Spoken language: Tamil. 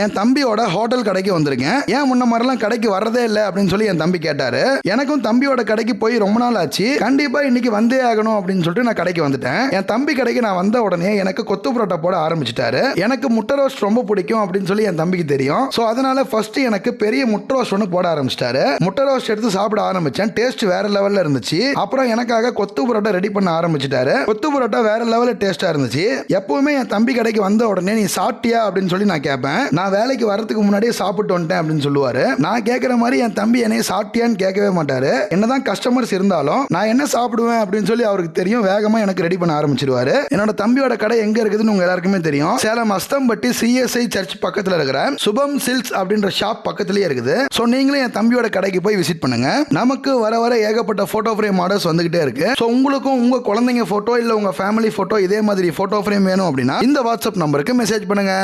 என் தம்பியோட ஹோட்டல் கடைக்கு வந்திருக்கேன். ஏன் முன்ன மாதிரிலாம் கடைக்கு வரதே இல்லை அப்படின்னு சொல்லி என் தம்பி கேட்டாரு. எனக்கும் தம்பியோட கடைக்கு போய் ரொம்ப நாள் ஆச்சு. கண்டிப்பா இன்னைக்கு வந்தே ஆகணும் அப்படின்னு சொல்லிட்டு நான் கடைக்கு வந்துட்டேன். என் தம்பி கடைக்கு நான் வந்த உடனே எனக்கு கொத்து புரோட்டா போட ஆரம்பிச்சிட்டாரு. எனக்கு முட்டை ரோஸ்ட் ரொம்ப பிடிக்கும் அப்படின்னு சொல்லி என் தம்பிக்கு தெரியும். ஸோ அதனால ஃபர்ஸ்ட் எனக்கு பெரிய முட்டை ரோஸ்ட் ஒன்று போட ஆரம்பிச்சிட்டாரு. முட்டை ரோஸ்ட் எடுத்து சாப்பிட ஆரம்பிச்சேன். டேஸ்ட் வேற லெவல்ல இருந்துச்சு. அப்புறம் எனக்காக கொத்து புரோட்டா ரெடி பண்ண ஆரம்பிச்சிட்டாரு. கொத்து புரோட்டா வேற லெவலில் டேஸ்டா இருந்துச்சு. எப்பவுமே என் தம்பி கடைக்கு வந்த உடனே நீ சாப்பிட்டியா? அப்படின்னு சொல்லி நான் கேட்பேன். நான் வேலைக்கு வரதுக்கு முன்னாடியே சாப்பிட்டு வந்துட்டேன் அப்படின்னு சொல்லுவாரு. நான் கேட்குற மாதிரி என் தம்பி என்னைய சாப்பிட்டியான்னு கேட்கவே மாட்டாரு. என்னதான் கஸ்டமர்ஸ் இருந்தாலும் நான் என்ன சாப்பிடுவேன் அப்படின்னு சொல்லி அவருக்கு தெரியும். வேகமா எனக்கு ரெடி பண்ண ஆரம்பிச்சிருவாரு. என்னோட தம்பியோட கடை எங்க இருக்குதுன்னு உங்க எல்லாருக்குமே தெரியும். சேலம் அஸ்தம்பட்டி சிஎஸ்ஐ சர்ச் பக்கத்துல இருக்கிற சுபம் சில்க்ஸ் அப்படின்ற ஷாப் பக்கத்துலேயே இருக்குது. ஸோ நீங்களும் என் தம்பியோட கடைக்கு போய் விசிட் பண்ணுங்க. நமக்கு வர வர ஏகப்பட்ட போட்டோ ஃப்ரேம் ஆர்டர்ஸ் வந்துகிட்டே இருக்கு. ஸோ உங்களுக்கும் உங்க குழந்தைங்க போட்டோ இல்ல உங்க ஃபேமிலி போட்டோ இதே மாதிரி போட்டோ ஃப்ரேம் வேணும் அப்படின்னா இந்த வாட்ஸ்அப் நம்பருக்கு மெசேஜ் பண்ணுங்க.